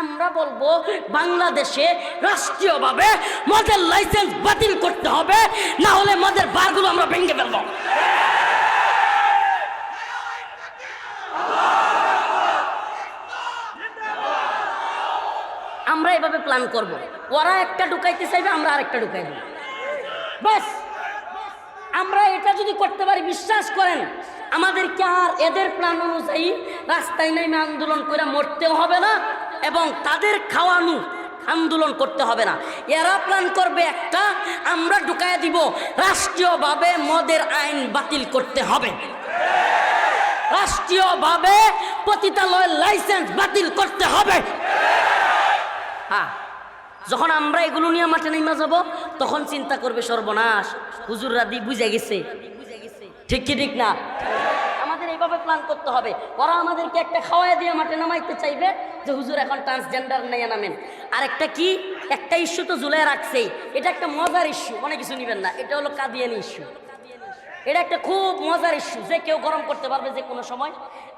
আমরা বলব, বাংলাদেশে রাষ্ট্রীয়ভাবে মদের লাইসেন্স বাতিল করতে হবে, না হলে মদের বারগুলো আমরা ভেঙে ফেলব। আমরা এভাবে প্ল্যান করব। ওরা একটা ঢুকাইতে চাইবে, আমরা আরেকটা ঢুকাই দেব। বাস আমরা এটা যদি করতে পারি, বিশ্বাস করেন, আমাদেরকে আর এদের প্ল্যান অনুযায়ী রাস্তায় নেমে আন্দোলন করে মরতেও হবে না। এবং তাদের খাওয়ানো আন্দোলন করতে হবে না। এরা প্ল্যান করবে একটা, আমরা ঢুকাই দিব, রাষ্ট্রীয়ভাবে মদের আইন বাতিল করতে হবে। রাষ্ট্রীয়ভাবে পতিতালয়ের লাইসেন্স বাতিল করতে হবে। হ্যাঁ যখন আমরা এগুলো নিয়ে মাঠে নেমে যাব, তখন চিন্তা করবে সর্বনাশ। হুজুররা দি বুঝে গেছে। ঠিক কি ঠিক না? এইভাবে প্ল্যান করতে হবে? ওরা আমাদেরকে একটা খাওয়াই দিয়ে মাঠে নামাইতে চাইবে যে, হুজুর, এখন ট্রান্সজেন্ডার নিয়ে নামেন। আর একটা কি? একটা ইস্যু তো ঝুলে রাখছেই। এটা একটা মজার ইস্যু অনেক কিছু নিবেন না। এটা হলো কাদিয়ানি ইস্যু এটা একটা খুব মজার ইস্যু যে কেউ গরম করতে পারবে যে কোনো সময়।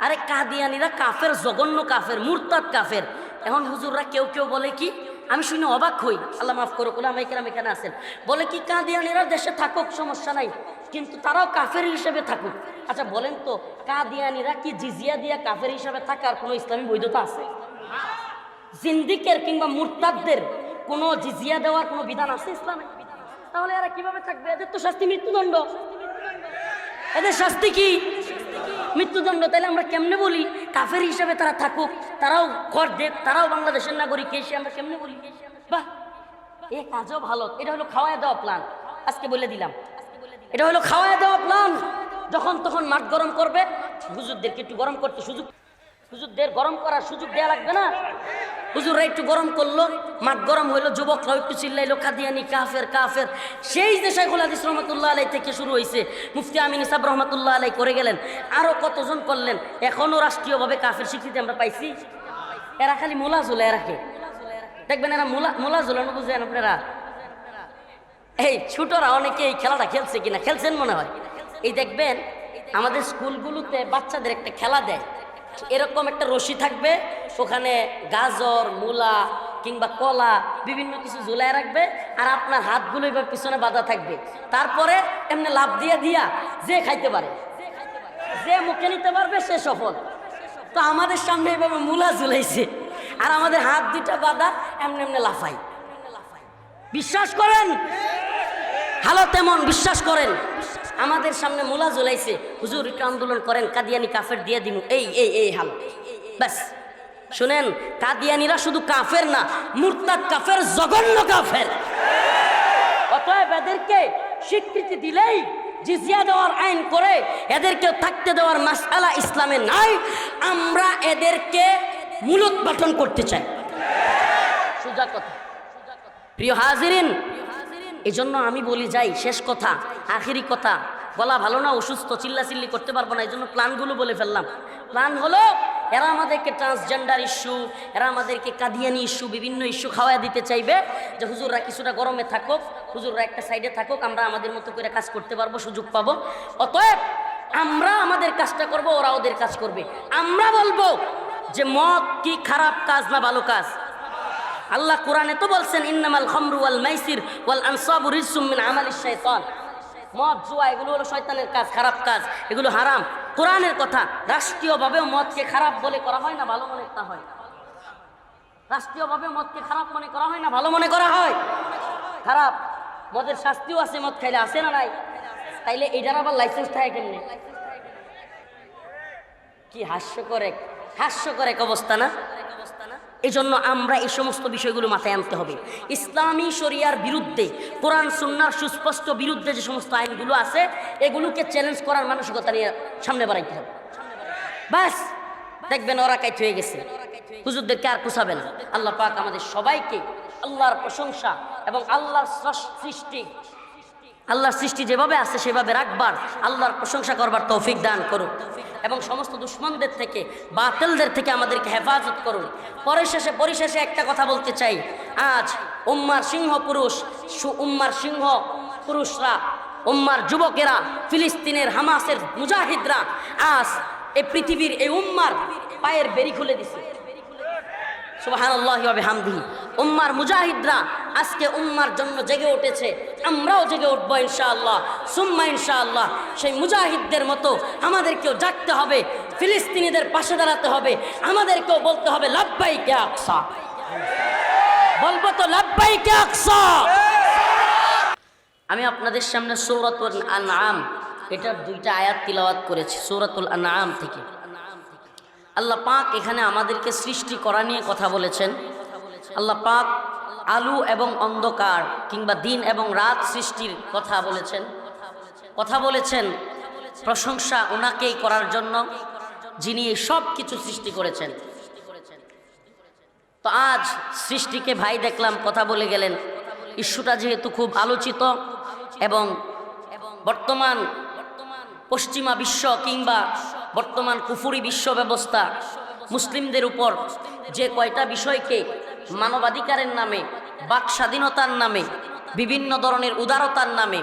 আরে কাদিয়ানিরা কাফের, জঘন্য কাফের, মুরতাদ কাফের। এখন হুজুররা কেউ কেউ বলে কি? আমি শুনে অবাক হই। আল্লাহ মাফ করো কোলা আমাইকেরাম এখানে আছেন। বলে কি, কাদিয়ানিরা দেশে থাকুক, সমস্যা নাই। কিন্তু তারাও কাফের হিসেবে থাকুক। আচ্ছা বলেন তো, কাদিয়ানিরা কি জিজিয়া দিয়া কাফের হিসাবে থাকার কোনো ইসলামী বৈধতা আছে? জিন্দিকের কিংবা মুরতাদদের কোনো জিজিয়া দেওয়ার কোনো বিধান আছে ইসলামে? তাহলে এরা কীভাবে থাকবে? এদের তো শাস্তি মৃত্যুদণ্ড। এদের শাস্তি কি? মৃত্যুদণ্ড। তাহলে আমরা কেমনে বলি কাফের হিসাবে তারা থাকুক? তারাও ঘর দেখ তারাও বাংলাদেশের নাগরিক এসে আমরা কেমনে বলি? বাহ! এ কাজও ভালো। এটা হলো খাওয়ায় দেওয়া প্ল্যান আজকে বলে দিলাম। এটা হলো খাওয়ায় দেওয়া প্ল্যান যখন তখন মাঠ গরম করবে, হুজুরদেরকে একটু গরম করতে সুযোগ হুজুরদের গরম করার সুযোগ দেওয়া লাগবে না। হুজুররা একটু গরম করল, মাঠ গরম হইল, যুবকরাও একটু চিল্লাইলো, কাদিয়ানি, কাফের কাফের। সেই যে শেখুল হাদিস রহমতুল্লাহ আলাই থেকে শুরু হয়েছে মুফতি আমিন ইসাব রহমতুল্লাহ আলাই করে গেলেন। আরও কতজন করলেন এখনও রাষ্ট্রীয়ভাবে কাফের স্বীকৃতি আমরা পাইছি। এরা খালি মোলা ঝুলে রাখে। দেখবেন এরা মোলা মোলা ঝুলানো বুঝেন আপনারা। এই ছোটরা অনেকে এই খেলাটা খেলছে কিনা, খেলছেন মনে হয়? এই দেখবেন, আমাদের স্কুলগুলোতে বাচ্চাদের একটা খেলা দেয়। এরকম একটা রশি থাকবে, ওখানে গাজর, মূলা কিংবা কলা, বিভিন্ন কিছু ঝুলাই রাখবে, আর আপনার হাতগুলো এবার পিছনে বাঁধা থাকবে। তারপরে এমনি লাভ দিয়ে দিয়া যে খাইতে পারে, যে মুখে নিতে পারবে, সে সফল। তো আমাদের সামনে এভাবে মূলা ঝুলাইছে, আর আমাদের হাত দুটা বাঁধা এমনি এমনি লাফাই বিশ্বাস করেন? হালো তেমন বিশ্বাস করেন। আমাদের সামনে মোলা জ্বলাইছে হুজুর, একটু আন্দোলন করেন, কাদিয়ানি কাফের দিয়ে দিন এই এই এই হাল। ব্যাস। শুনেন, কাদিয়ানিরা শুধু কাফের না, মুরতাদ কাফের জঘন্য কাফের। অতএব এদেরকে স্বীকৃতি দিলেই জিজিয়া দেওয়ার আইন করে এদেরকে থাকতে দেওয়ার মাসালা ইসলামে নাই। আমরা এদেরকে মূলত গঠন করতে চাই। সোজা কথা। প্রিয় হাজিরিন এই জন্য আমি বলি, যাই, শেষ কথা, আখেরি কথা। বলা ভালো না, অসুস্থ চিল্লা চিল্লি করতে পারব না এই জন্য প্ল্যানগুলো বলে ফেললাম। প্ল্যান হলো, এরা আমাদেরকে ট্রান্সজেন্ডার ইস্যু এরা আমাদেরকে কাদিয়ানি ইস্যু বিভিন্ন ইস্যু খাওয়াই দিতে চাইবে যে, হুজুররা কিছুটা গরমে থাকুক, হুজুররা একটা সাইডে থাকুক, আমরা আমাদের মতো করে কাজ করতে পারব, সুযোগ পাবো। অতএব, আমরা আমাদের কাজটা করব, ওরা ওদের কাজ করবে। আমরা বলব যে, মদ কি খারাপ কাজ না ভালো কাজ? আল্লাহ কোরআনে তো বলছেন, ইন্নামাল খামরু ওয়াল মাইসির ওয়াল আনসাবু রিজসুম মিন আমালিশ শাইতান। মদ, জুয়া, এগুলো হলো শয়তানের কাজ, খারাপ কাজ, এগুলো হারাম। কোরআনের কথা, রাষ্ট্রীয়ভাবেও মদকে খারাপ বলে করা হয় না, ভালো মনে করা হয় রাষ্ট্রীয়ভাবে মদকে খারাপ মনে করা হয় না, ভালো মনে করা হয়। খারাপ, মদের শাস্তিও আছে, মদ খাইলে আছে না নাই? তাইলে এটার আবার লাইসেন্স থাকে কেমনে? কি হাস্যকর এক হাস্যকর এক অবস্থা না? এই জন্য আমরা এই সমস্ত বিষয়গুলো মাথায় আনতে হবে। ইসলামী শরিয়ার বিরুদ্ধে, কোরআন, সুন্নার সুস্পষ্ট বিরুদ্ধে যে সমস্ত আইনগুলো আছে, এগুলোকে চ্যালেঞ্জ করার মানসিকতা নিয়ে সামনে বাড়াইতে হবে। বাস দেখবেন ওরা কাইট হয়ে গেছে। হুজুরদেরকে আর পোষাবে না। আল্লাহ পাক আমাদের সবাইকে আল্লাহর প্রশংসা এবং আল্লাহর সৃষ্টি আল্লাহর সৃষ্টি যেভাবে আছে সেভাবে রাখবার, আল্লাহর প্রশংসা করবার তৌফিক দান করুন এবং সমস্ত দুশ্মনদের থেকে, বাতিলদের থেকে আমাদেরকে হেফাজত করুন। পরিশেষে পরিশেষে একটা কথা বলতে চাই। আজ উম্মার সিংহ পুরুষ, সু- উম্মার সিংহ পুরুষরা, উম্মার যুবকেরা, ফিলিস্তিনের হামাসের মুজাহিদরা আজ এই পৃথিবীর এই উম্মার পায়ের বেরি খুলে দিছে। ওয়া বিহামদিহি। উম্মার মুজাহিদরা আজকে উম্মার জন্য জেগে উঠেছে, আমরাও জেগে উঠব ইনশাআল্লাহ। সুম্মা ইনশাআল্লাহ, সেই মুজাহিদদের মতো আমাদেরকেও জাগতে হবে, ফিলিস্তিনিদের পাশে দাঁড়াতে হবে, আমাদেরকেও বলতে হবে লাব্বাই কে আকসা। বলব তো লাব্বাই কে আকসা। আমি আপনাদের সামনে সৌরাতুল আনআম, এটার দুইটা আয়াত তিলাওয়াত করেছি, সৌরাতুল আনআম থেকে। আল্লাহ পাক এখানে আমাদেরকে সৃষ্টি করা নিয়ে কথা বলেছেন। আল্লাহ পাক আলু এবং অন্ধকার কিংবা দিন এবং রাত সৃষ্টির কথা বলেছেন। কথা বলেছেন, প্রশংসা ওনাকেই করার জন্য যিনি সব কিছু সৃষ্টি করেছেন। তো আজ সৃষ্টিকে ভাই দেখলাম, কথা বলে গেলেন। ইস্যুটা যেহেতু খুব আলোচিত এবং বর্তমান পশ্চিমা বিশ্ব কিংবা বর্তমান কুফুরি বিশ্ব ব্যবস্থা মুসলিমদের উপর যে কয়টা বিষয়কে মানবাধিকারের নামে, বাক স্বাধীনতার নামে, বিভিন্ন ধরনের উদারতার নামে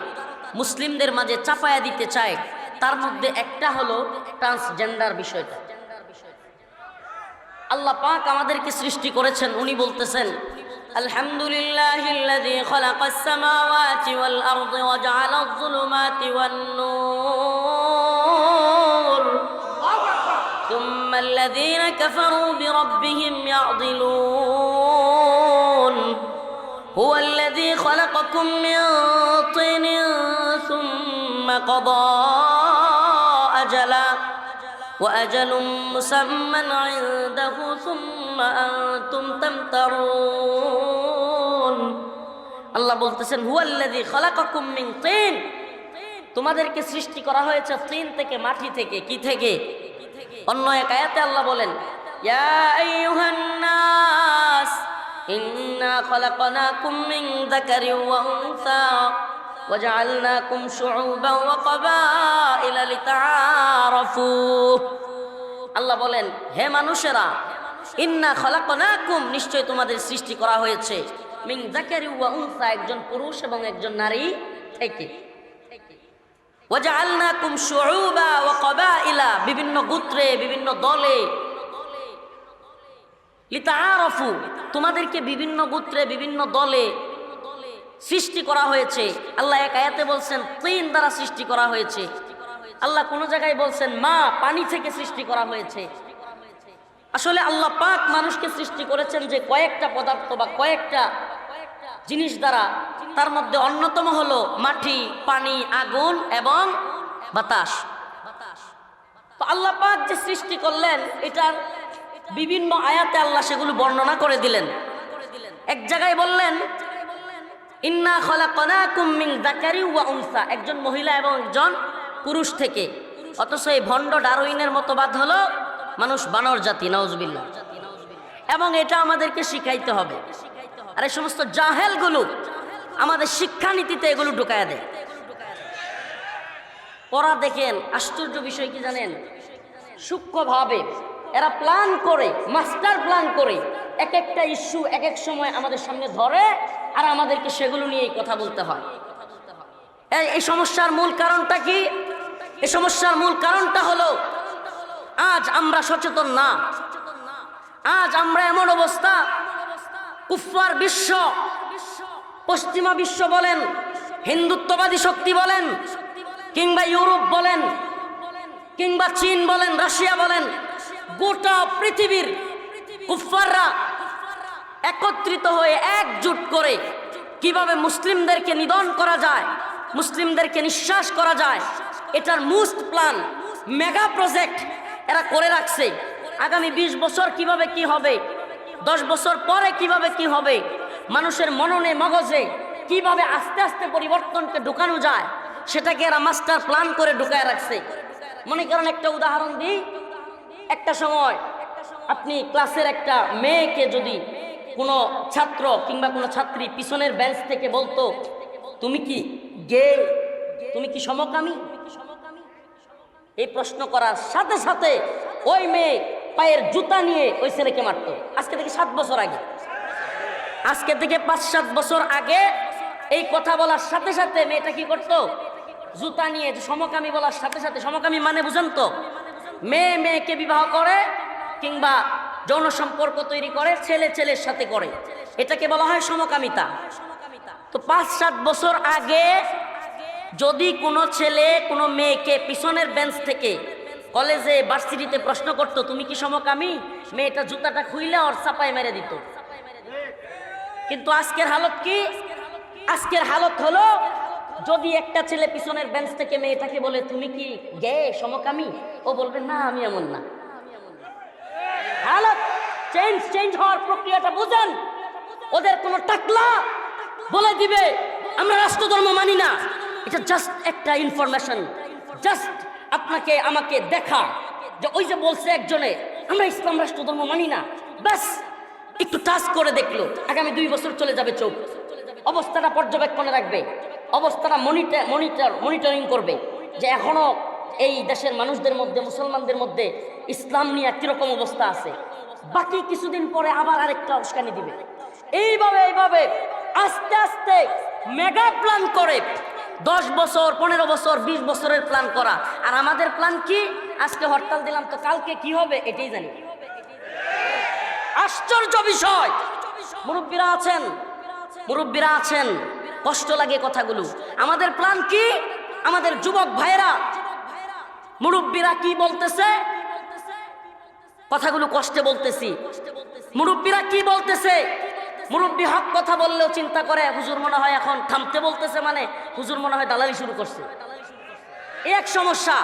মুসলিমদের মাঝে চাপায়া দিতে চায়, তার মধ্যে একটা হলো ট্রান্সজেন্ডার বিষয়টা। আল্লাহ পাক আমাদেরকে সৃষ্টি করেছেন, উনি বলতেছেন ওয়া ثم الذين كفروا بربهم يعضلون هو الذي خلقكم من طين ثم قضى أجلا وأجل مسمى عنده ثم أنتم تمترون আল্লাহ বলতেছেন হুয়াল্লাযী খালাকাকুম মিন তিন তোমাদেরকে সৃষ্টি করা হয়েছে তিন থেকে মাটি থেকে কি থেকে অন্য এক আয়াতে আল্লাহ বলেন ইয়া আইয়ুহান নাস ইন্না খালাকনাকুম মিন যাকারিন ওয়া উনসা وجعلناكم شعوبا وقبائل لتعارفوا আল্লাহ বলেন হে মানুষেরা ইন্না খলাকনাকুম নিশ্চয় তোমাদের সৃষ্টি করা হয়েছে মিন যাকারি ওয়া উনসা একজন পুরুষ এবং একজন নারী থেকে ওয়াজআলনাকুম শুউবা ওয়া ক্বাবাইলা বিভিন্ন গোত্রে, বিভিন্ন দলে। লিতাআরাফু, তোমাদেরকে বিভিন্ন গোত্রে, বিভিন্ন দলে সৃষ্টি করা হয়েছে। আল্লাহ এক আয়াতে বলছেন, তিন দ্বারা সৃষ্টি করা হয়েছে। আল্লাহ কোন জায়গায় বলছেন, মা, পানি থেকে সৃষ্টি করা হয়েছে। আসলে আল্লাহ পাক মানুষকে সৃষ্টি করেছেন যে কয়েকটা পদার্থ বা কয়েকটা জিনিস দ্বারা তার মধ্যে অন্যতম হলো মাটি, পানি, আগুন এবং বাতাস। তো আল্লাহ পাক যে সৃষ্টি করলেন, এটার বিভিন্ন আয়াতে আল্লাহ সেগুলো বর্ণনা করে দিলেন। এক জায়গায় বললেন, ইন্না খলাকনাকুম মিন যাকারি ওয়া উনসা। একজন মহিলা এবং একজন পুরুষ থেকে। অথচ এই ভণ্ড ডারউইনের মতবাদ হলো মানুষ বানর জাতি নওজবিল্লাহ এবং এটা আমাদেরকে শিখাইতে হবে। আর এই সমস্ত জাহেলগুলো আমাদের শিক্ষানীতিতে এগুলো ঢুকায় দেয়। ওরা দেখেন, আশ্চর্য বিষয় কি জানেন? সূক্ষ্মভাবে এরা প্ল্যান করে মাস্টার প্ল্যান করে, এক একটা ইস্যু এক এক সময় আমাদের সামনে ধরে আর আমাদেরকে সেগুলো নিয়েই কথা বলতে হয়। এই এই সমস্যার মূল কারণটা কি? এই সমস্যার মূল কারণটা হলো, আজ আমরা সচেতন না। আজ আমরা এমন অবস্থা কুফার বিশ্ব। পশ্চিমা বিশ্ব বলেন, হিন্দুত্ববাদী শক্তি বলেন, কিংবা ইউরোপ বলেন, কিংবা চীন বলেন, রাশিয়া বলেন, গোটা পৃথিবীর কুফাররা একত্রিত হয়ে একজুট করে কীভাবে মুসলিমদেরকে নিধন করা যায়, মুসলিমদেরকে নিঃশ্বাস করা যায়, এটার মোস্ট প্ল্যান, মেগা প্রজেক্ট এরা করে রাখছে। আগামী ২০ বছর কীভাবে কি হবে দশ বছর পরে কীভাবে কি হবে? মানুষের মননে, মগজে কীভাবে আস্তে আস্তে পরিবর্তনকে ঢুকানো যায়, সেটাকে এরা মাস্টার প্ল্যান করে ঢুকায় রাখছে। মনে করেন একটা উদাহরণ দিই। একটা সময় আপনি ক্লাসের একটা মেয়েকে যদি কোনো ছাত্র কিংবা কোনো ছাত্রী পিছনের বেঞ্চ থেকে বলতো, তুমি কি গে তুমি কি সমকামী? এই প্রশ্ন করার সাথে সাথে ওই মেয়ে পায়ের জুতা নিয়ে ওই ছেলেকে মারত। আজকে থেকে সাত বছর আগে। আজকে থেকে পাঁচ, সাত বছর আগে এই কথা বলার সাথে সাথে মেয়েটা কি করতো? জুতা নিয়ে সমকামী বলার সাথে সাথে, সমকামী মানে বুঝেন তো? মেয়ে মেয়েকে বিবাহ করে কিংবা যৌন সম্পর্ক তৈরি করে, ছেলে ছেলের সাথে করে। এটাকে বলা হয় সমকামিতা। তো পাঁচ, সাত বছর আগে যদি কোনো ছেলে কোনো মেয়েকে পিছনের বেঞ্চ থেকে কলেজে, ভার্সিটিতে প্রশ্ন করতো, তুমি কি সমকামী? মেয়েটা জুতাটা খুইলে ওর চাপায় মেরে দিত। কিন্তু আজকের হালত কি? আজকের হালত হলো, যদি একটা ছেলে পিছনের বেঞ্চ থেকে মেয়েটাকে বলে, তুমি কি গে, সমকামী? ও বলবে, না, আমি এমন না। হালত চেঞ্জ চেঞ্জ হওয়ার প্রক্রিয়াটা বুঝেন। ওদের কোনো টাকলা বলে দিবে, আমরা রাষ্ট্রধর্ম মানি না। এটা জাস্ট একটা ইনফরমেশন জাস্ট আপনাকে, আমাকে দেখা। যে ওই যে বলছে একজনে, আমরা ইসলাম রাষ্ট্র, ধর্ম মানি না। ব্যাস, একটু টাচ করে দেখল। আগামী দুই বছর চলে যাবে চোখ। অবস্থাটা পর্যবেক্ষণে রাখবে। অবস্থাটা মনিটর মনিটর, মনিটরিং করবে। যে এখনও এই দেশের মানুষদের মধ্যে, মুসলমানদের মধ্যে ইসলাম নিয়ে কীরকম অবস্থা আছে। বাকি কিছুদিন পরে আবার আরেকটা উস্কানি দিবে। এইভাবে এইভাবে আস্তে আস্তে মেগা প্ল্যান করে দশ বছর, পনেরো বছর, বিশ বছরের প্ল্যান করা। আর আমাদের প্ল্যান কি? আজকে হরতাল দিলাম তো কালকে কি হবে? এটাই জানি। আশ্চর্য বিষয়! মুরব্বীরা আছেন? মুরব্বীরা আছেন? কষ্ট লাগে কথাগুলো। আমাদের প্ল্যান কি? আমাদের যুবক ভাইরা মুরব্বীরা কি বলতেছে? কথাগুলো কষ্টে বলতেছি। মুরব্বীরা কি বলতেছে? মুরব্বী হক কথা বললেও চিন্তা করে, হুজুর মনে হয় এখন থামতে বলতেছে মানে হুজুর মনে হয় দালালি শুরু করছে। এক সমস্যা,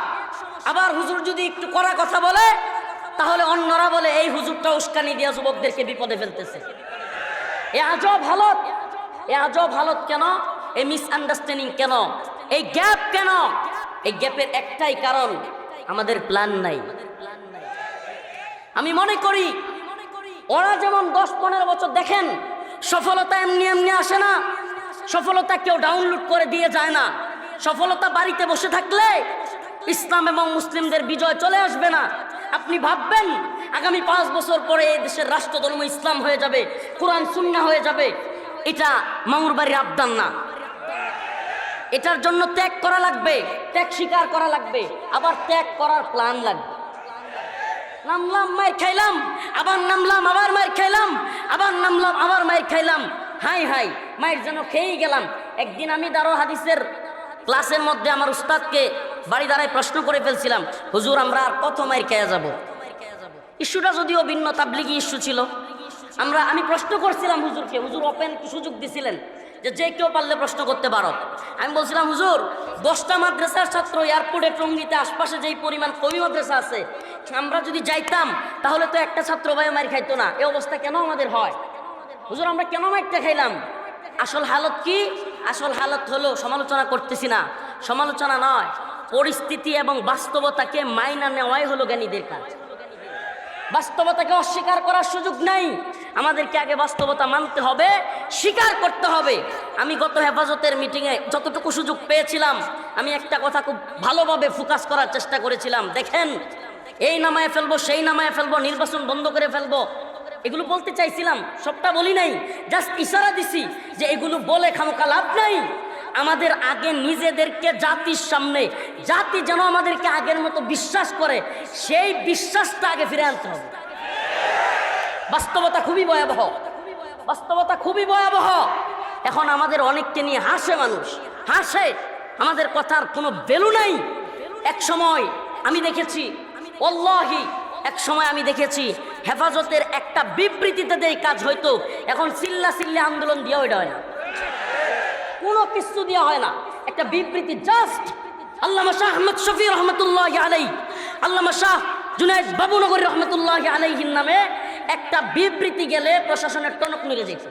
আবার হুজুর যদি একটু করা কথা বলে, তাহলে অন্যরা বলে, এই হুজুরটা উস্কানি দিয়া যুবকদেরকে বিপদে ফেলতেছে। এ আজব হালত, এ আজব হালত কেন? এই মিসআন্ডারস্ট্যান্ডিং কেন? এই গ্যাপ কেন? এই গ্যাপের একটাই কারণ, আমাদের প্ল্যান নাই। আমি মনে করি, ওরা যেমন দশ পনেরো বছর দেখেন সফলতা এমনি এমনি আসে না। সফলতা কেউ ডাউনলোড করে দিয়ে যায় না। সফলতা বাড়িতে বসে থাকলে ইসলাম এবং মুসলিমদের বিজয় চলে আসবে না। আপনি ভাববেন, আগামী পাঁচ বছর পরে এই দেশের রাষ্ট্রধর্ম ইসলাম হয়ে যাবে, কোরআন সুন্না হয়ে যাবে। এটা মামুর বাড়ির আবদান না। এটার জন্য ত্যাগ করা লাগবে, ত্যাগ স্বীকার করা লাগবে। আবার ত্যাগ করার প্ল্যান লাগবে। নামলাম মায়ের খাইলাম, আবার নামলাম, আবার মায়ের খাইলাম, আবার নামলাম, আবার মায়ের খাইলাম। হাই হাই মায়ের যেন খেয়েই গেলাম। একদিন আমি দারো হাদিসের ক্লাসের মধ্যে আমার উস্তাদকে বাড়ি দাঁড়ায় প্রশ্ন করে ফেলছিলাম, হুজুর, আমরা আর কত মায়ের খেয়ে যাব? ইস্যুটা যদিও ভিন্ন তাবলিগি ইস্যু ছিল। আমরা, আমি প্রশ্ন করছিলাম হুজুরকে, হুজুর ওপেন সুযোগ দিছিলেন। যে যে কেউ পারলে প্রশ্ন করতে পারো। আমি বলছিলাম, হুজুর দশটা মাদ্রাসার ছাত্র এয়ারপোর্টে টঙ্গিতে আশপাশে যেই পরিমাণ কবি মাদ্রাসা আছে, আমরা যদি যাইতাম, তাহলে তো একটা ছাত্র ভাই মার খাইতো না। এই অবস্থা কেন আমাদের হয়? হুজুর, আমরা কেন মাইরটা খাইলাম? আসল হালত কি? আসল হালত হলো সমালোচনা করতেছি না। সমালোচনা নয়, পরিস্থিতি এবং বাস্তবতাকে মাইনা নেওয়াই হলো জ্ঞানীদের কাজ। বাস্তবতাকে অস্বীকার করার সুযোগ নাই। আমাদেরকে আগে বাস্তবতা মানতে হবে, স্বীকার করতে হবে। আমি গত হেফাজতের মিটিংয়ে যতটুকু সুযোগ পেয়েছিলাম, আমি একটা কথা খুব ভালোভাবে ফোকাস করার চেষ্টা করেছিলাম। দেখেন, এই নামায় ফেলব, সেই নামায় ফেলব, নির্বাচন বন্ধ করে ফেলব। এগুলো বলতে চাইছিলাম, সবটা বলি নাই। জাস্ট ইশারা দিছি যে এগুলো বলে খামোকা লাভ নাই। আমাদের আগে নিজেদেরকে জাতির সামনে, জাতি যেন আমাদেরকে আগের মতো বিশ্বাস করে, সেই বিশ্বাসটা আগে ফিরে আনতে হবে। বাস্তবতা খুবই ভয়াবহ। বাস্তবতা খুবই ভয়াবহ। এখন আমাদের অনেককে নিয়ে হাসে মানুষ। হাসে। আমাদের কথার কোনো ভ্যালু নাই। এক সময় আমি দেখেছি অল্লাহি এক সময় আমি দেখেছি হেফাজতের একটা বিবৃতিতে যে এই কাজ হয়তো এখন চিল্লা চিল্লা আন্দোলন দিয়ে ওইটা হয় না। কোনো কিছু দেওয়া হয় না। একটা বিবৃতি জাস্ট আল্লামা শাহ আহমদ শফি রহমতুল্লাহ আলাই আল্লামা শাহ জুনায়দ বাবুনগরী রহমতুল্লাহ আলাইহির নামে একটা বিবৃতি গেলে প্রশাসনের টনক মিলে যেত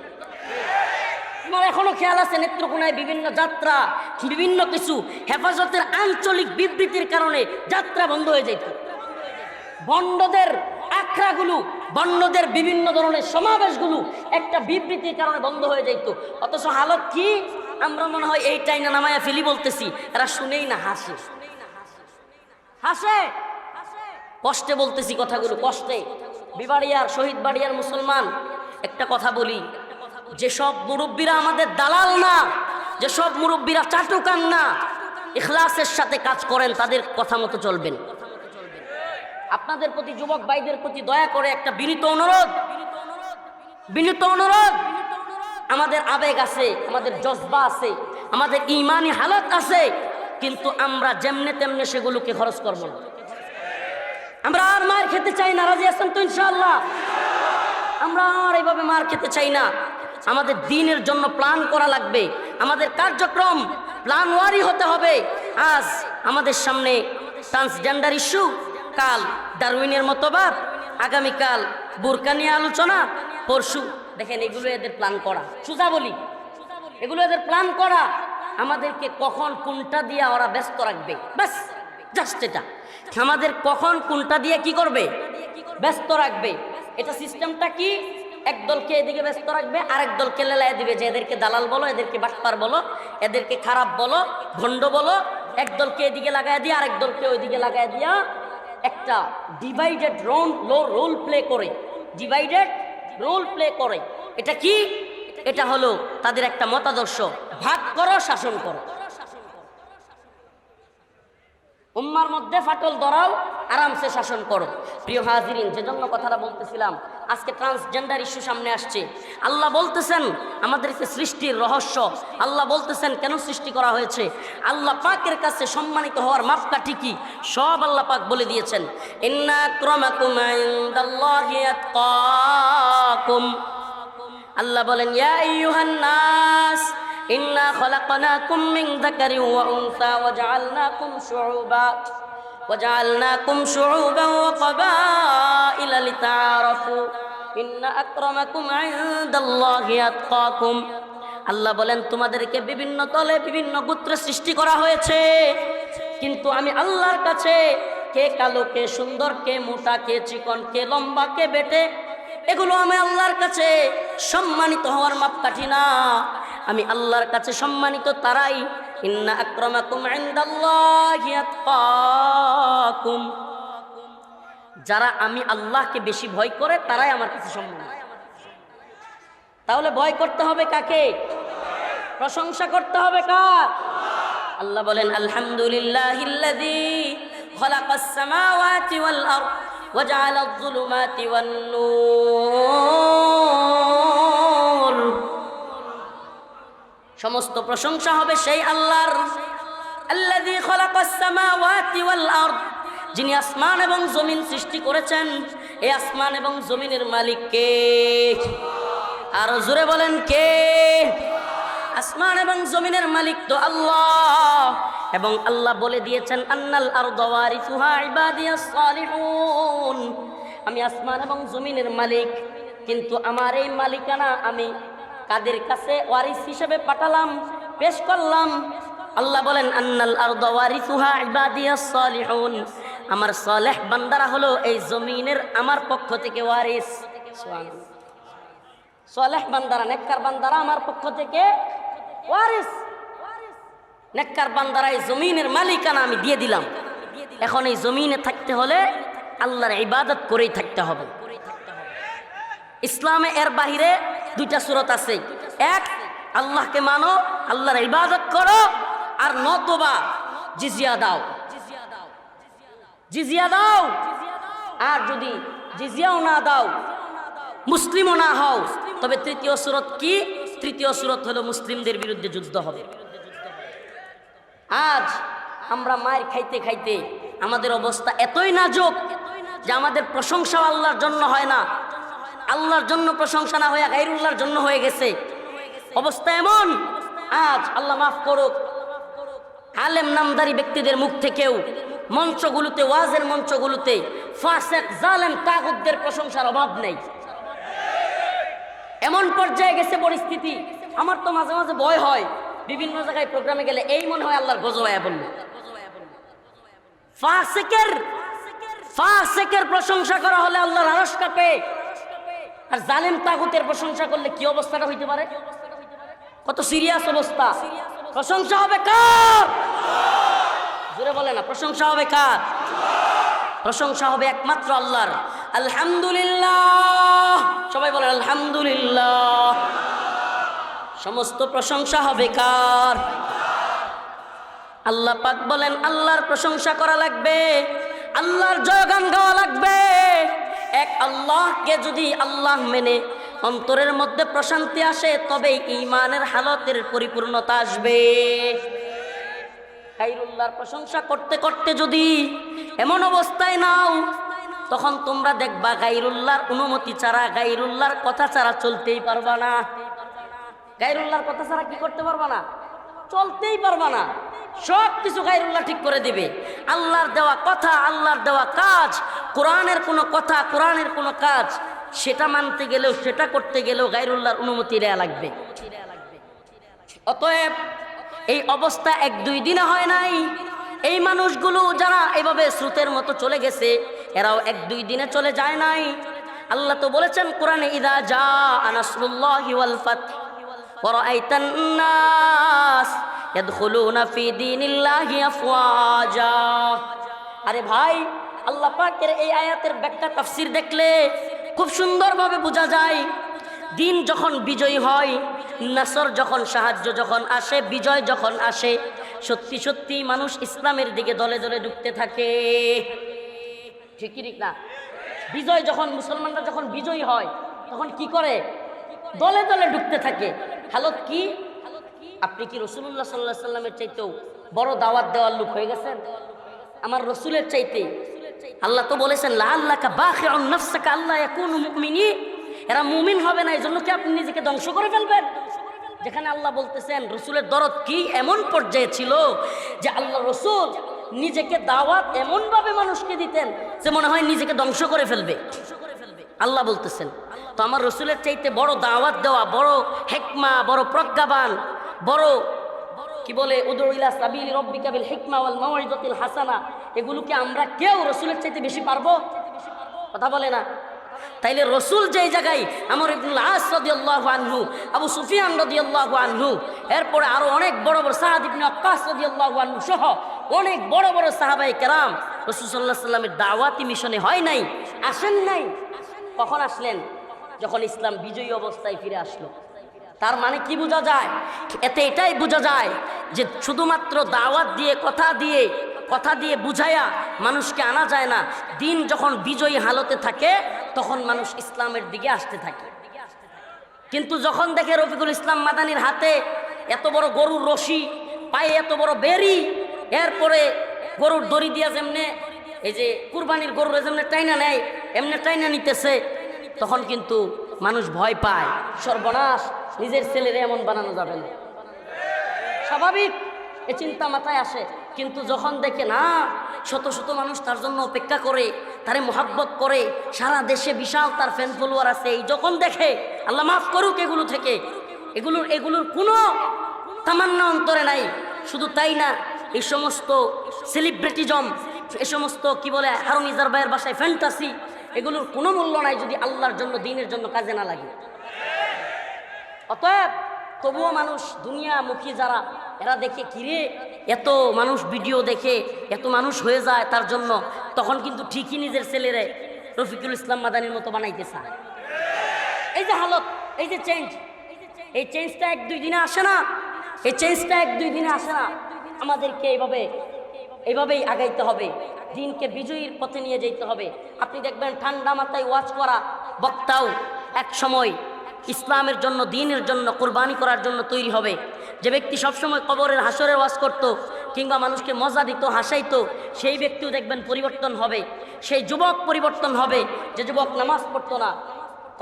এখনও খেয়াল আছে নেত্রকোনায় বিভিন্ন যাত্রা, বিভিন্ন কিছু হেফাজতের আঞ্চলিক বিবৃতির কারণে যাত্রা বন্ধ হয়ে যেত। বন্ডদের আখড়াগুলো বন্ডদের বিভিন্ন ধরনের সমাবেশগুলো একটা বিবৃতির কারণে বন্ধ হয়ে যাইত অথচ হালত কি? আমরা মনে হয় এইটাই না নামায়া ফেলি বলতেছি, এরা শুনেই না, হাসে। হাসে? কষ্টে বলতেছি কথাগুলো, কষ্টে। বিবাড়িয়ার, শহীদ বাড়িয়ার মুসলমান, একটা কথা বলি। যেসব মুরব্বীরা আমাদের দালাল না যেসব মুরব্বীরা চাটুকান না, ইখলাসের সাথে কাজ করেন, তাদের কথা মতো চলবেন। আপনাদের প্রতি যুবক ভাইদের প্রতি দয়া করে একটা বিনীত অনুরোধ। বিনীত অনুরোধ। আমাদের আবেগ আছে, আমাদের জজবা আছে, আমাদের ইমানি হালত আছে, কিন্তু আমরা যেমনে তেমনে সেগুলোকে খরচ করব না। আমরা আর মার খেতে চাই না, রাজি আছেন তো ইনশাল্লাহ আমরা আর এইভাবে মার খেতে চাই না। আমাদের দিনের জন্য প্ল্যান করা লাগবে। আমাদের কার্যক্রম প্ল্যান ওয়ারি হতে হবে। আজ আমাদের সামনে ট্রান্সজেন্ডার ইস্যু কাল ডারউইনের মতবাদ, আগামীকাল বুরকা নিয়ে আলোচনা, পরশু দেখেন এগুলো এদের প্ল্যান করা। সুজা বলি, এগুলো এদের প্ল্যান করা। আমাদেরকে কখন কোনটা দিয়ে ওরা ব্যস্ত রাখবে? ব্যাস জাস্ট এটা। আমাদের কখন কোনটা দিয়ে কি করবে? ব্যস্ত রাখবে। এটা সিস্টেমটা কি? এক দলকে এদিকে ব্যস্ত রাখবে, আরেক দলকে লেলাই দিবে যে এদেরকে দালাল বলো, এদেরকে বাটপার বলো, এদেরকে খারাপ বলো, ভণ্ড বলো, এক দলকে এদিকে লাগাই দিয়ে আরেক দলকে ওইদিকে লাগাই দিয়া একটা ডিভাইডেড রোল রোল প্লে করে। ডিভাইডেড রোল প্লে করে। এটা কি? এটা হলো তাদের একটা মতাদর্শ। ভাগ করো, শাসন করো। উম্মার মধ্যে ফাটল ধরাও, আরামসে শাসন করো। প্রিয় হাজিরিন যে জন্য কথাটা বলতেছিলাম, আজকে ট্রান্সজেন্ডার ইস্যু সামনে আসছে। আল্লাহ বলতেছেন, আমাদেরকে সৃষ্টির রহস্য, আল্লাহ বলতেছেন, কেন সৃষ্টি করা হয়েছে? আল্লাহ পাকের কাছে সম্মানিত হওয়ার মাপকাঠি কি? সব আল্লাহ পাক বলে দিয়েছেন আল্লাহ বলেন, ইয়া যাকারিন ওয়া উনসা ওয়া জাআলনাকুম শুউবা, ওয়া জাআলনাকুম শুউবান ওয়া ক্বাবাইলা লিতাআরাফু। ইন্না আকরামাকুম ইনদাল্লাহি আতকাকুম। আল্লাহ বলেন, তোমাদেরকে বিভিন্ন তলে বিভিন্ন গোত্রে সৃষ্টি করা হয়েছে। কিন্তু আমি আল্লাহর কাছে কে কালো, কে সুন্দর, কে মোটা, কে চিকন, কে লম্বা, কে বেটে, এগুলো আমি আল্লাহর কাছে সম্মানিত হওয়ার মাপকাঠি না। আমি আল্লাহর কাছে সম্মানিত তারাই ইন্না আক্রমাকুম ইনদাল্লাহি আতকাকুম যারা আমি আল্লাহকে বেশি ভয় করে তারাই আমার কাছে সম্মানিত তাহলে ভয় করতে হবে কাকে প্রশংসা করতে হবে কার আল্লাহ বলেন আলহামদুলিল্লাহিল্লাযী খালাকাস সামাওয়াতি ওয়াল আরদ وجعل الظلمات والنور সমস্ত প্রশংসা হবে সেই আল্লাহর। যিনি আসমান এবং জমিন সৃষ্টি করেছেন, এই আসমান এবং জমিনের মালিক কে? আর জোরে বলেন কে? আসমান এবং জমিনের মালিক তো আল্লাহ। এবং আল্লাহ বলে দিয়েছেন, আন্নাল আর আমি আসমান এবং জমিনের মালিক, কিন্তু আমার এই মালিকানা আমি কাদের কাছে ওয়ারিস হিসেবে পাঠালাম, পেশ করলাম। আল্লাহ বলেন, আন্নাল আর দওয়ারিসুহা ইবাদিয়াস সালিহুন। আমার সালেহ বান্দারা হলো এই জমিনের আমার পক্ষ থেকে ওয়ারিস। সালেহ বান্দারা, নেককার বান্দারা আমার পক্ষ থেকে ওয়ারিস। নেককার বান্দারা, এই জমিনের মালিকানা আমি দিয়ে দিলাম। এখন এই জমিনে থাকতে হলে আল্লাহর ইবাদত করেই থাকতে হবে। ইসলামে এর বাহিরে দুইটা সুরত আছে। এক, আল্লাহকে মানো, আল্লাহর ইবাদত করো, আর নতবা জিজিয়া দাও। জিজিয়া দাও, আর যদি জিজিয়াও না দাও, মুসলিমও না হও, তবে তৃতীয় সুরত কি? তৃতীয় সুরত হলো মুসলিমদের বিরুদ্ধে যুদ্ধ হবে। আজ আমরা মায়ের খাইতে খাইতে আমাদের অবস্থা এতই নাজুক যে আমাদের প্রশংসা আল্লাহর জন্য হয় না। আল্লাহর জন্য প্রশংসা না হয়ে গাইরুল্লাহর জন্য হয়ে গেছে। অবস্থা এমন। আজ আল্লাহ মাফ করুক। আলেম নামদারি ব্যক্তিদের মুখ থেকেও মঞ্চগুলোতে, ওয়াজের মঞ্চগুলোতে ফাসেক, জালেম তাগুদদের প্রশংসার অভাব নেই। এমন পর্যায়ে গেছে পরিস্থিতি। আমার তো মাঝে মাঝে ভয় হয়। বিভিন্ন জায়গায় প্রোগ্রামে গেলে এই মনে হয় আল্লাহর গজবায়া বলল। ফাসেকের ফাসেকের প্রশংসা করা হলে আল্লাহর আরস কাঁপে। আর জালেম তাগুতের প্রশংসা করলে কি অবস্থাটা হইতে পারে? কত সিরিয়াস অবস্থা। প্রশংসা হবে কার? জোরে বলে না, প্রশংসা হবে কার? প্রশংসা হবে একমাত্র আল্লাহর। আলহামদুলিল্লাহ। সবাই বলেন আলহামদুলিল্লাহ। সমস্ত প্রশংসা হবে কার? আল্লাহ পাক বলেন, আল্লাহর প্রশংসা করা লাগবে, আল্লাহর জয়গান গাওয়া লাগবে। এক আল্লাহকে যদি আল্লাহ মেনে, অন্তরের মধ্যে প্রশান্তি আসে তবে ইমানের হালতের পরিপূর্ণতা আসবে। গাইরুল্লাহর প্রশংসা করতে করতে যদি এমন অবস্থায় নাও, তখন তোমরা দেখবা গাইরুল্লাহর অনুমতি ছাড়া, গাইরুল্লাহর কথা ছাড়া চলতেই পারবা না। গাইরুল্লাহর কথা ছাড়া কি করতে পারবা না? চলতেই পারবা না। সব কিছু গাইরুল্লাহ ঠিক করে দিবে। আল্লাহর দেওয়া কথা, আল্লাহর দেওয়া কাজ, কোরআনের কোনো কথা, কোরআনের কোনো কাজ, সেটা মানতে গেলেও, সেটা করতে গেলেও গাইরুল্লাহর অনুমতি দেয়া লাগবে। অতএব এই অবস্থা এক দুই দিনে হয় নাই। এই মানুষগুলো যারা এভাবে স্রোতের মতো চলে গেছে, এরাও এক দুই দিনে চলে যায় নাই। আল্লাহ তো বলেছেন, কোরআনে ইদা যা আনাসুল্লাহ ورأيت الناس يدخلون في دين الله أفواجا আরে ভাই আল্লাহ পাকের এই আয়াতের ব্যাখ্যা তাফসির দেখলে খুব সুন্দরভাবে বোঝা যায় দিন যখন বিজয়ী হয় নাসর যখন সাহায্য যখন আসে বিজয় যখন আসে সত্যি সত্যি মানুষ ইসলামের দিকে দলে দলে ঢুকতে থাকে ঠিকই ঠিক না বিজয় যখন মুসলমানরা যখন বিজয়ী হয় তখন কি করে দলে দলে ঢুকতে থাকে হালত কি? আপনি কি রসুল্লাহ সাল্লাহ সাল্লামের চাইতেও বড় দাওয়াত দেওয়ার লোক হয়ে গেছেন? আমার রসুলের চাইতে আল্লাহ তো বলেছেন নফসাকা আল্লাহ কোন মুমিনী। এরা মুমিন হবে না এই জন্য কি আপনি নিজেকে ধ্বংস করে ফেলবেন? যেখানে আল্লাহ বলতেছেন, রসুলের দরদ কি এমন পর্যায়ে ছিল যে আল্লাহ রসুল নিজেকে দাওয়াত এমনভাবে মানুষকে দিতেন যে মনে হয় নিজেকে ধ্বংস করে ফেলবে? আল্লাহ বলতেছেন তো আমার রসুলের চাইতে বড় দাওয়াত দেওয়া, বড় হেকমা, বড় প্রজ্ঞাবান, বড়, কি বলে হিকমা হাসানা, এগুলোকে আমরা কেউ রসুলের চাইতে বেশি পারব? কথা বলে না। তাইলে রসুল যেই জায়গায়, আমার ইবনুল আস রাদিয়াল্লাহু আনহু, আবু সুফিয়ান রাদিয়াল্লাহু আনহু, এরপরে আরও অনেক বড় বড় সাহাদ ইবনে আক্কাস রাদিয়াল্লাহু আনহু সহ অনেক বড় বড় সাহাবাই কেরাম রসুল সাল্লাহ সাল্লামের দাওয়াতি মিশনে হয় নাই? আসেন নাই? কখন আসলেন? যখন ইসলাম বিজয়ী অবস্থায় ফিরে আসলো, তার মানে কি বোঝা যায়? এতে এটাই বোঝা যায় যে শুধুমাত্র দাওয়াত দিয়ে, কথা দিয়ে কথা দিয়ে বুঝাইয়া মানুষকে আনা যায় না। দিন যখন বিজয়ী হালতে থাকে, তখন মানুষ ইসলামের দিকে আসতে থাকে। কিন্তু যখন দেখে রফিকুল ইসলাম মাদানির হাতে এত বড় গরুর রশি, পায়ে এত বড় বেরি, এরপরে গরুর দড়ি দিয়া যেমনে, এই যে কুরবানির গরুর যেমনে টাইনা নেয়, এমনি টাইনা নিতেছে তখন কিন্তু মানুষ ভয় পায়, সর্বনাশ, নিজের ছেলেরে এমন বানানো যাবে না। স্বাভাবিক, এ চিন্তা মাথায় আসে। কিন্তু যখন দেখে, না, শত শত মানুষ তার জন্য অপেক্ষা করে, তারে মোহাব্বত করে, সারা দেশে বিশাল তার ফ্যান ফলোয়ার আছে, এই যখন দেখে, আল্লাহ মাফ করুক এগুলো থেকে, এগুলোর এগুলোর কোনো তামান্না অন্তরে নাই। শুধু তাই না, এই সমস্ত সেলিব্রিটিজম এ সমস্ত, কি বলে, হারুন ইজার ভাইয়ের বাসায় ফ্যান্টাসি এগুলোর কোনো মূল্য নাই যদি আল্লাহর জন্য, দিনের জন্য কাজে না লাগে। অতএব তবুও মানুষ দুনিয়ামুখী যারা, এরা দেখে কিরে এত মানুষ ভিডিও দেখে, এত মানুষ হয়ে যায় তার জন্য, তখন কিন্তু ঠিকই নিজের ছেলেরে রফিকুল ইসলাম মাদানির মতো বানাইতে চায়। এই যে হালত, এই যে চেঞ্জ এই চেঞ্জটা এক দুই দিনে আসে না। এই চেঞ্জটা এক দুই দিনে আসে না। আমাদেরকে এইভাবে, এইভাবেই আগাইতে হবে। দিনকে বিজয়ীর পথে নিয়ে যেতে হবে। আপনি দেখবেন ঠান্ডা মাথায় ওয়াজ করা বক্তাও এক সময় ইসলামের জন্য, দিনের জন্য, কোরবানি করার জন্য তৈরি হবে। যে ব্যক্তি সবসময় কবরের হাসরের ওয়াজ করত কিংবা মানুষকে মজা দিত, হাসাইতো, সেই ব্যক্তিও দেখবেন পরিবর্তন হবে। সেই যুবক পরিবর্তন হবে, যে যুবক নামাজ পড়তো না।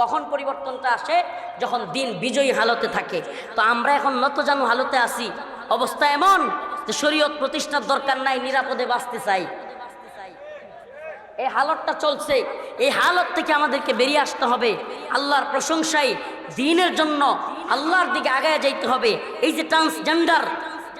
কখন পরিবর্তনটা আসে? যখন দিন বিজয়ী হালতে থাকে। তো আমরা এখন নতজানু হালতে আসি অবস্থা এমন যে শরীয়ত প্রতিষ্ঠার দরকার নাই, নিরাপদে বাঁচতে চাই। এই হালতটা চলছে। এই হালত থেকে আমাদেরকে বেরিয়ে আসতে হবে। আল্লাহর প্রশংসায়, দিনের জন্য আল্লাহর দিকে আগায় যাইতে হবে। এই যে ট্রান্সজেন্ডার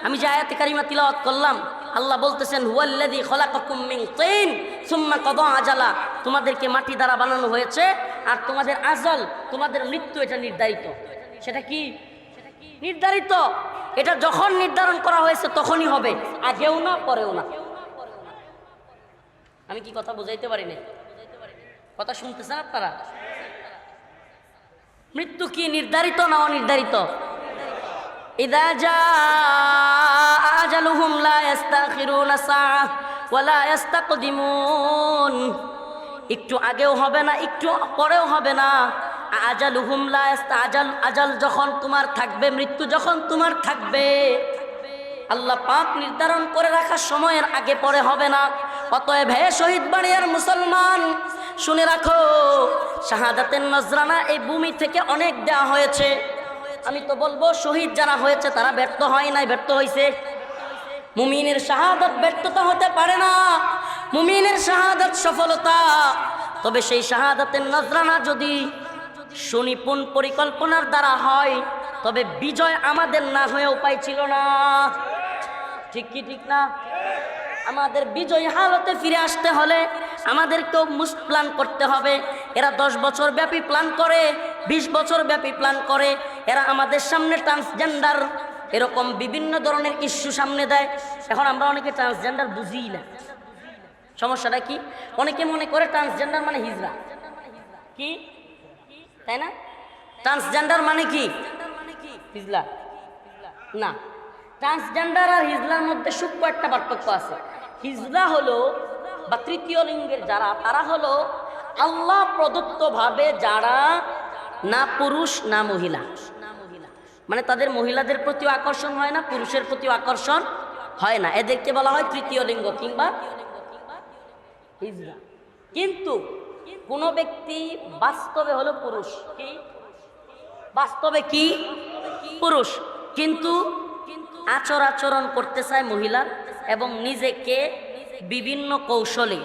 আমি যে আয়াতে কারিমা তিলাওয়াত করলাম, আল্লাহ বলতেছেন, হুয়াল্লাযী খলাকাকুম মিন তিন, সুম্মা কদা আজালা। তোমাদেরকে মাটি দ্বারা বানানো হয়েছে আর তোমাদের আজল, তোমাদের মৃত্যু এটা নির্ধারিত। সেটা কি? নির্ধারিত। এটা যখন নির্ধারণ করা হয়েছে তখনই হবে, আগেও না, পরেও না। আমি কি কথা বুঝাইতে পারি না কথা শুনতেছেন আপনারা? মৃত্যু কি নির্ধারিত না অনির্ধারিত? একটু আগেও হবে না, একটু পরেও হবে না। আজাল হুমলা আজাল আজাল যখন তোমার থাকবে, মৃত্যু যখন তোমার থাকবে আল্লাহ পাক নির্ধারণ করে রাখার সময়ের আগে পরে হবে না। অতএব হে শহীদ বাড়িয়ার মুসলমান, শুনে রাখো, শাহাদাতের নজরানা এই ভূমি থেকে অনেক দেওয়া হয়েছে। আমি তো বলব, শহীদ যারা হয়েছে তারা ব্যর্থ হয় নাই, ব্যর্থ হয়েছে মুমিনের শাহাদত ব্যর্থতা হতে পারে না। মুমিনের শাহাদত সফলতা। তবে সেই শাহাদাতের নজরানা যদি সুনিপুণ পরিকল্পনার দ্বারা হয়, তবে বিজয় আমাদের না হয়ে উপায় ছিল না। ঠিক কি ঠিক না? আমাদের বিজয়ী হালতে ফিরে আসতে হলে আমাদেরকেও মুস্ট প্ল্যান করতে হবে। এরা দশ বছর ব্যাপী প্ল্যান করে ২০ বছর ব্যাপী প্ল্যান করে। এরা আমাদের সামনে ট্রান্সজেন্ডার এরকম বিভিন্ন ধরনের ইস্যু সামনে দেয়। এখন আমরা অনেকে ট্রান্সজেন্ডার বুঝি না। সমস্যাটা কি? অনেকে মনে করে ট্রান্সজেন্ডার মানে হিজড়া। কি? তাই না? ট্রান্সজেন্ডার মানে কি? হিজলা না। ট্রান্সজেন্ডার আর হিজলার মধ্যে সূক্ষ্ম একটা পার্থক্য আছে। হিজলা হলো বা তৃতীয় লিঙ্গের যারা, তারা হলো আল্লাহ প্রদত্তভাবে যারা না পুরুষ, না মহিলা। মানে তাদের মহিলাদের প্রতিও আকর্ষণ হয় না, পুরুষের প্রতিও আকর্ষণ হয় না। এদেরকে বলা হয় তৃতীয় লিঙ্গ কিংবা কিন্তু কোন ব্যক্তি বাস্তবে হলো পুরুষ। বাস্তবে কি? পুরুষ। কিন্তু আচর আচরণ করতে চায় মহিলার এবং নিজেকে বিভিন্ন কৌশলে,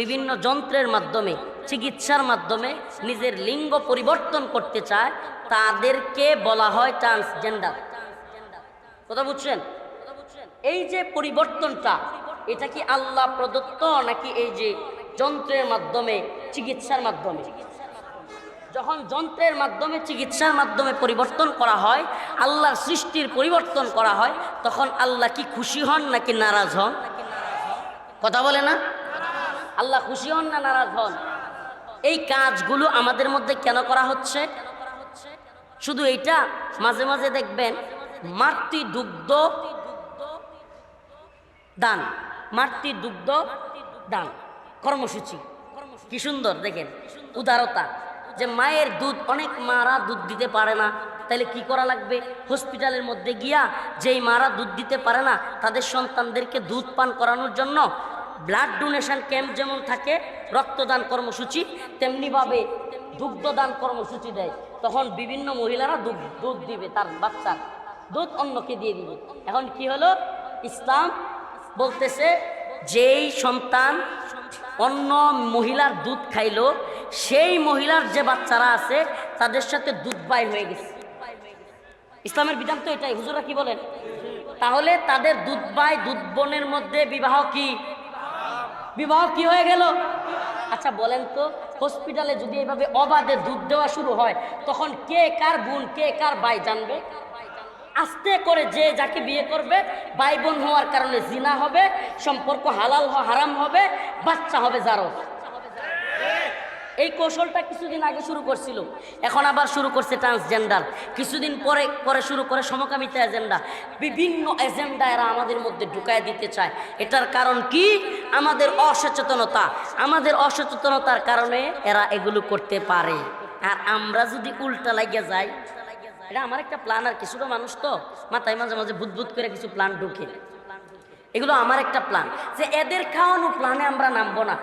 বিভিন্ন যন্ত্রের মাধ্যমে, চিকিৎসার মাধ্যমে নিজের লিঙ্গ পরিবর্তন করতে চায়, তাদেরকে বলা হয় ট্রান্সজেন্ডার কথা বুঝছেন? এই যে পরিবর্তনটা, এটা কি আল্লাহ প্রদত্ত নাকি এই যে যন্ত্রের মাধ্যমে, চিকিৎসার মাধ্যমে? যখন যন্ত্রের মাধ্যমে, চিকিৎসার মাধ্যমে পরিবর্তন করা হয়, আল্লাহর সৃষ্টির পরিবর্তন করা হয়, তখন আল্লাহ কি খুশি হন নাকি নারাজ হন? কথা বলে না? আল্লাহ খুশি হন না নারাজ হন? এই কাজগুলো আমাদের মধ্যে কেন করা হচ্ছে? শুধু এইটা মাঝে মাঝে দেখবেন মাতৃ দুগ্ধ দান মাতৃ দুগ্ধ দান, কর্মসূচি। কি সুন্দর, দেখেন, উদারতা। যে মায়ের দুধ, অনেক মারা দুধ দিতে পারে না। তাহলে কি করা লাগবে? হসপিটালের মধ্যে গিয়া যেই মারা দুধ দিতে পারে না, তাদের সন্তানদেরকে দুধ পান করানোর জন্য ব্লাড ডোনেশন ক্যাম্প যেমন থাকে, রক্তদান কর্মসূচি, তেমনিভাবে দুগ্ধদান কর্মসূচি দেয়। তখন বিভিন্ন মহিলারা দুধ দুধ দিবে তার বাচ্চার। দুধ অন্যকে দিয়ে দিবে। এখন কি হলো? ইসলাম বলতেছে যেই সন্তান অন্য মহিলার দুধ খাইলো, সেই মহিলার যে বাচ্চারা আছে, তাদের সাথে দুধ বাই হয়ে গেছে। ইসলামের বিধান তো এটাই। হুজুরা কি বলেন? তাহলে তাদের দুধ বাই দুধ বোনের মধ্যে বিবাহ কি? বিবাহ কি হয়ে গেল? আচ্ছা বলেন তো, হসপিটালে যদি এভাবে অবাধে দুধ দেওয়া শুরু হয়, তখন কে কার বোন, কে কার বাই জানবে? আস্তে করে যে যাকে বিয়ে করবে ভাই বোন হওয়ার কারণে জিনা হবে, সম্পর্ক হালাল হারাম হবে, বাচ্চা হবে যারও। এই কৌশলটা কিছুদিন আগে শুরু করছিল। এখন আবার শুরু করছে ট্রান্সজেন্ডার কিছুদিন পরে পরে শুরু করে সমকামিতা এজেন্ডা বিভিন্ন এজেন্ডা এরা আমাদের মধ্যে ঢুকায় দিতে চায়। এটার কারণ কি? আমাদের অসচেতনতা। আমাদের অসচেতনতার কারণে এরা এগুলো করতে পারে। আর আমরা যদি উল্টা লাগিয়ে যাই এটা আমার একটা প্ল্যান আর কিছুটা মানুষ তো, মাথায় মাঝে মাঝে বুদবুদ করে কিছু প্ল্যান ঢুকে। এগুলো আমার একটা প্ল্যান যে এদের খাওয়ানো প্ল্যানে আমরা নামবো না।